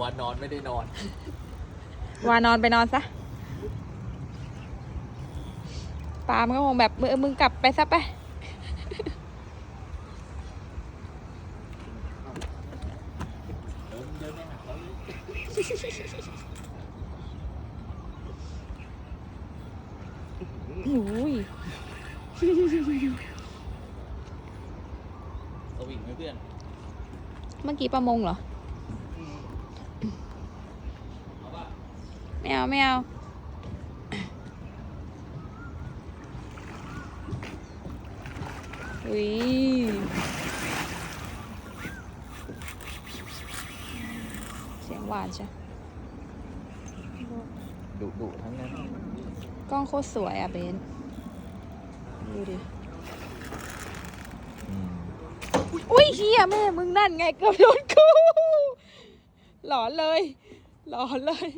วันนอนไม่ได้นอน วานอนไปนอนซะปามันก็คงแบบเออมึงกลับไปซะไปเดินเดินไปหาเขาเลยโอ้ยสวิงไหมเพื่อน เมื่อกี้ประมงเหรอ เอาป่ะ ไม่เอาไม่เอาอุ้ยเสียงหวานใช่ดุดุทั้งนั้น กล้องโคตรสวยอะเบน ดูดิอืมอุ้ยเฮียแม่มึงนั่นไงเกือบโดนกู หลอนเลย หลอนเลย